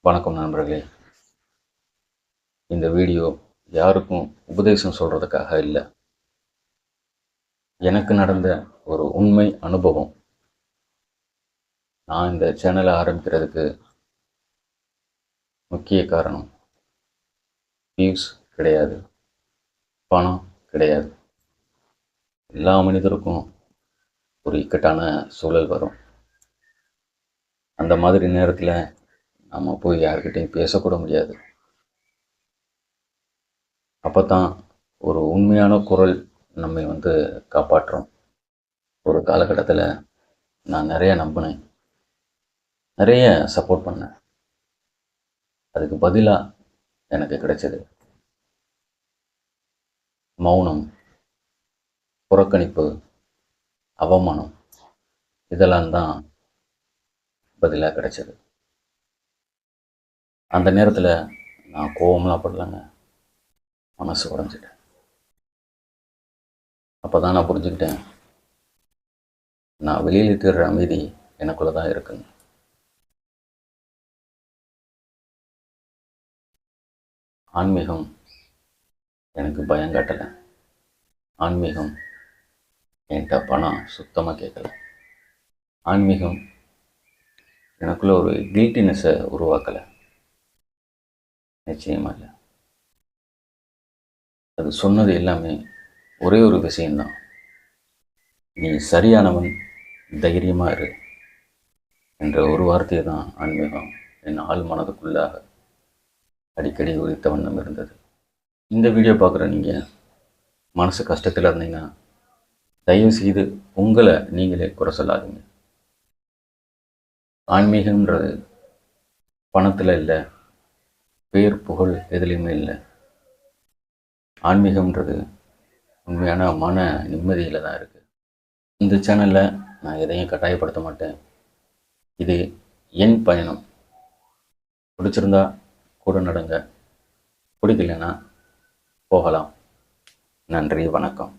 வணக்கம் நண்பர்களே. இந்த வீடியோ யாருக்கும் உபதேசம் சொல்கிறதுக்காக இல்லை. எனக்கு நடந்த ஒரு உண்மை அனுபவம். நான் இந்த சேனலை ஆரம்பிக்கிறதுக்கு முக்கிய காரணம் வியூஸ் கிடையாது பணம் கிடையாது. எல்லா மனிதருக்கும் ஒரு இக்கட்டான சூழல் வரும். அந்த மாதிரி நேரத்தில் நம்ம போய் யார்கிட்டையும் பேசக்கூட முடியாது. அப்போ தான் ஒரு உண்மையான குரல் நம்மை வந்து காப்பாற்றும். ஒரு காலகட்டத்தில் நான் நிறைய நம்பினேன். நிறைய சப்போர்ட் பண்ணேன். அதுக்கு பதிலாக எனக்கு கிடைச்சது. மௌனம் புறக்கணிப்பு அவமானம் இதெல்லாம் தான் பதிலாக கிடைச்சது. அந்த நேரத்தில் நான் கோவம்லாம் படலைங்க. மனசு உடஞ்சிட்டேன். அப்போ தான் நான் புரிஞ்சுக்கிட்டேன். நான் வெளியில் தேடுற அமைதி எனக்குள்ளே தான் இருக்குங்க. ஆன்மீகம் எனக்கு பயம் காட்டலை. ஆன்மீகம் என்கிட்ட பணம் சுத்தமாக கேட்கல. ஆன்மீகம் எனக்குள்ளே ஒரு கில்ட்டினஸை உருவாக்கலை. நிச்சயமாக. இல்லை அது சொன்னது எல்லாமே ஒரே ஒரு விஷயம்தான் நீ சரியானவன் தைரியமாக இரு என்ற ஒரு வார்த்தையை தான் ஆன்மீகம் என் ஆள் மனதுக்குள்ளாக அடிக்கடி உரித்த வண்ணம் இருந்தது. இந்த வீடியோ பார்க்குற நீங்கள் மனசு கஷ்டத்தில் இருந்தீங்கன்னா தயவு செய்து உங்களை நீங்களே குறை சொல்லாதீங்க. ஆன்மீகம்ன்றது பணத்தில் இல்லை பேர் புகழ் எதுலேயுமே இல்லை. ஆன்மீகம்ன்றது உண்மையான மன நிம்மதியில் தான் இருக்குது இந்த சேனலில் நான் எதையும் கட்டாயப்படுத்த மாட்டேன். இது என் பயணம். பிடிச்சிருந்தா கூட நடங்க. பிடிக்கலன்னா போகலாம். நன்றி வணக்கம்.